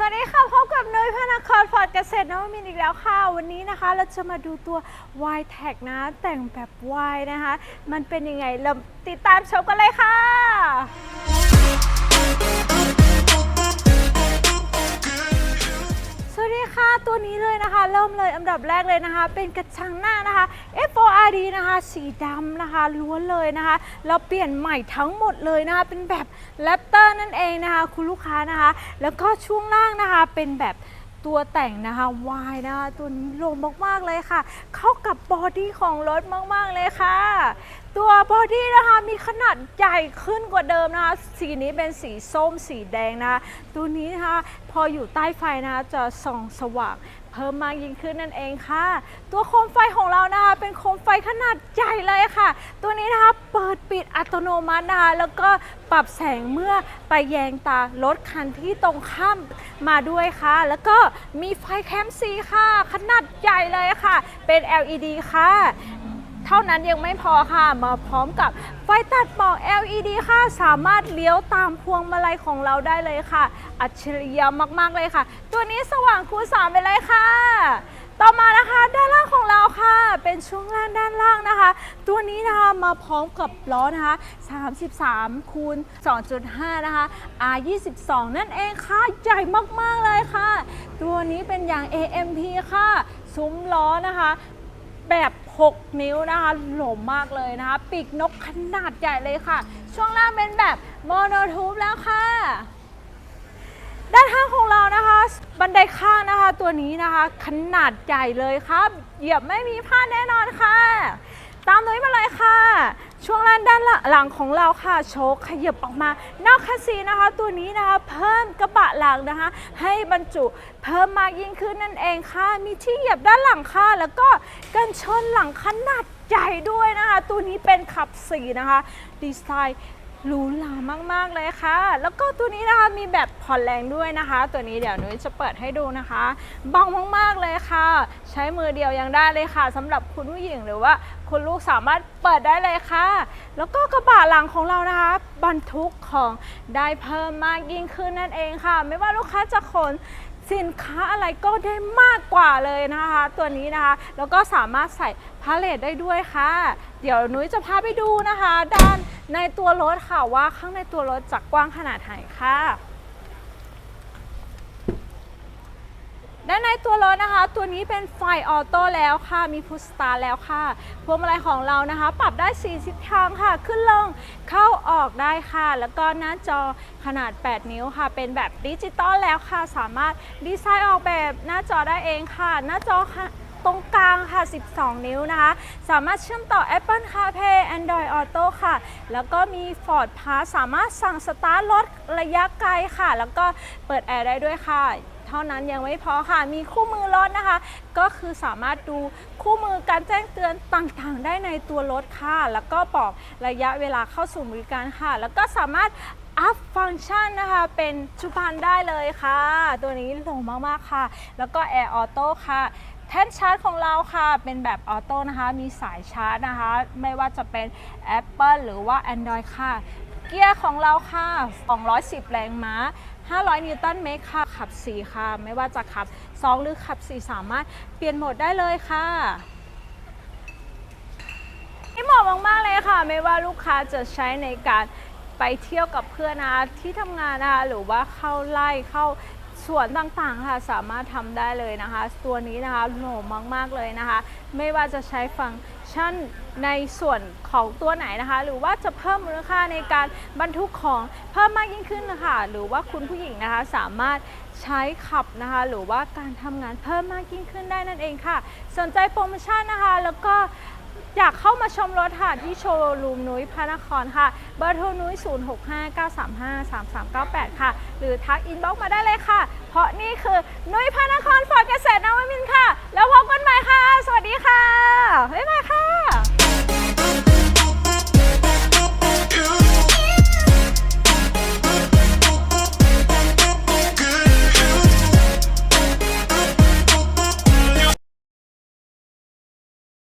สวัสดีค่ะพบกับนุ้ยพนักครฟอร์ดเกษตรนวมินอีกแล้วค่ะ วันนี้นะคะเราจะมาดูตัว Y Tag นะ แต่งแบบ Y นะคะ มันเป็นยังไง เราติดตามชมกันเลยค่ะ วัสดีค่ะตัวนี้เลยนะคะ เริ่มเลยอันดับแรกเลยนะคะ เป็นกระชังหน้านะคะ F4RD นะคะ สีดำนะคะล้วนเลยนะคะเราเปลี่ยนใหม่ทั้งหมดเลยนะคะ เป็นแบบแรปเตอร์นั่นเองนะคะ คุณลูกค้านะคะ แล้วก็ช่วงล่างนะคะเป็นแบบตัวแต่งนะคะวายนะคะตัวนี้ลงมากๆเลยค่ะ เข้ากับบอดี้ของรถมากๆเลยค่ะ ตัวบอดี้นะคะมีขนาดใหญ่ขึ้นกว่าเดิมนะคะสีนี้เป็นสีส้มสีแดงนะคะตัวนี้นะคะพออยู่ใต้ไฟนะคะจะส่องสว่างเพิ่มมากยิ่งขึ้นนั่นเองค่ะ ตัวโคมไฟของเรานะคะเป็นโคมไฟขนาดใหญ่เลยค่ะ ตัวนี้นะคะเปิดปิดอัตโนมัตินะคะแล้วก็ปรับแสงเมื่อไปแยงตารถคันที่ตรงข้ามมาด้วยค่ะ แล้วก็มีไฟแคมซีค่ะ ขนาดใหญ่เลยค่ะ เป็น LED ค่ะ เท่านั้นยังไม่พอค่ะ มาพร้อมกับไฟตัดหมอก LED ค่ะ สามารถเลี้ยวตามพวงมาลัยของเราได้เลยค่ะ อัจฉริยะมากๆเลยค่ะ ตัวนี้สว่างคูณ3ไปเลยค่ะ ต่อมานะคะด้านล่างของเราค่ะ เป็นช่วงล่างด้านล่างนะคะ ตัวนี้นะคะมาพร้อมกับล้อนะคะ 33คูณ2.5 นะคะ R22 นั่นเองค่ะ ใหญ่มากๆเลยค่ะ ตัวนี้เป็นอย่าง AMP ค่ะ ซุ้มล้อนะคะแบบ 6 นิ้วนะคะหลมมากเลยนะคะ ปีกนกขนาดใหญ่เลยค่ะ ช่วงล่างเป็นแบบโมโนทูบแล้วค่ะ ด้านข้างของเรานะคะ บันไดข้างนะคะ ตัวนี้นะคะ ขนาดใหญ่เลยครับ เหยียบไม่มีพลาดแน่นอนค่ะ ตามนุ้ยมาเลยค่ะ ช่วงล่างด้านหลังของเราค่ะ โชกขยับออกมา นอกคัสซีนะคะ ตัวนี้นะคะเพิ่มกระบะหลังนะคะ ให้บรรจุเพิ่มมากยิ่งขึ้นนั่นเองค่ะ มีที่เหยียบด้านหลังค่ะ แล้วก็กันชนหลังขนาดใหญ่ด้วยนะคะ ตัวนี้เป็นขับสีนะคะ ดีไซน์ หรูหรามากๆเลยค่ะ แล้วก็ตัวนี้นะคะมีแบบผ่อนแรงด้วยนะคะ ตัวนี้เดี๋ยวนุ้ยจะเปิดให้ดูนะคะเบามากๆเลยค่ะ ใช้มือเดียวยังได้เลยค่ะสำหรับคุณผู้หญิงหรือว่าคุณลูกสามารถเปิดได้เลยค่ะ แล้วก็กระบะหลังของเรานะคะ บรรทุกของได้เพิ่มมากยิ่งขึ้นนั่นเองค่ะ ไม่ว่าลูกค้าจะขนสินค้าอะไรก็ได้มากกว่าเลยนะคะ ตัวนี้นะคะ แล้วก็สามารถใส่พาเลทได้ด้วยค่ะ เดี๋ยวนุ้ยจะพาไปดูนะคะ ด้าน ในตัวรถค่ะว่าข้างในตัวรถจะกว้างขนาดไหนค่ะด้านในตัวรถนะคะ ตัวนี้เป็นไฟออโต้แล้วค่ะ มีพุชสตาร์แล้วค่ะ พวงมาลัยของเรานะคะ ปรับได้4ทิศทางค่ะ ขึ้นลง เข้าออกได้ค่ะ แล้วก็หน้าจอขนาด 8 นิ้วค่ะ เป็นแบบดิจิตอลแล้วค่ะ สามารถดีไซน์ออกแบบหน้าจอได้เองค่ะ หน้าจอค่ะ ตรงกลางค่ะ 12 นิ้วนะคะ สามารถเชื่อมต่อ Apple CarPlay Android Auto ค่ะ แล้วก็มี Ford Pass สามารถสั่งสตาร์ทรถระยะไกลค่ะ แล้วก็เปิดแอร์ได้ด้วยค่ะ เท่านั้นยังไม่พอค่ะ มีคู่มือรถนะคะ ก็คือสามารถดูคู่มือการแจ้งเตือนต่างๆ ได้ในตัวรถค่ะ แล้วก็บอกระยะเวลาเข้าสู่บริการค่ะ แล้วก็สามารถอัพฟังก์ชันนะคะ เป็นจุบันได้เลยค่ะ ตัวนี้โหลมาก ๆ ค่ะ แล้วก็แอร์ออโต้ค่ะ แท่นชาร์จของเราค่ะเป็นแบบออโต้นะคะ มีสายชาร์จนะคะ ไม่ว่าจะเป็น Apple หรือว่า Android ค่ะ เกียร์ของเราค่ะ 210 แรงม้า500 นิวตันเมตรค่ะ ขับ 4 ค่ะ ไม่ว่าจะขับ 2 หรือขับ 4 สามารถเปลี่ยนโหมดได้เลยค่ะนี่เหมาะมากๆเลยค่ะ ไม่ว่าลูกค้าจะใช้ในการไปเที่ยวกับเพื่อนนะคะที่ทำงานนะคะหรือว่าเข้าไล่เข้า สวนต่างๆค่ะสามารถทำได้เลยนะคะ ตัวนี้นะคะโหนมากๆเลยนะคะ ไม่ว่าจะใช้ฟังก์ชันในส่วนของตัวไหนนะคะ หรือว่าจะเพิ่มมูลค่าในการบรรทุกของเพิ่มมากยิ่งขึ้นนะคะหรือว่าคุณผู้หญิงนะคะสามารถใช้ขับนะคะ หรือว่าการทำงานเพิ่มมากยิ่งขึ้นได้นั่นเองค่ะ สนใจโปรโมชั่นนะคะ แล้วก็ อยากเข้ามาชมรถค่ะที่โชว์รูมนุ้ยพระนครค่ะ เบอร์โทรนุ้ย 0659353398 ค่ะ หรือทักอินบ็อกซ์มาได้เลยค่ะ เพราะนี่คือนุ้ยพระนครฟอร์ดเกษตรนวมินทร์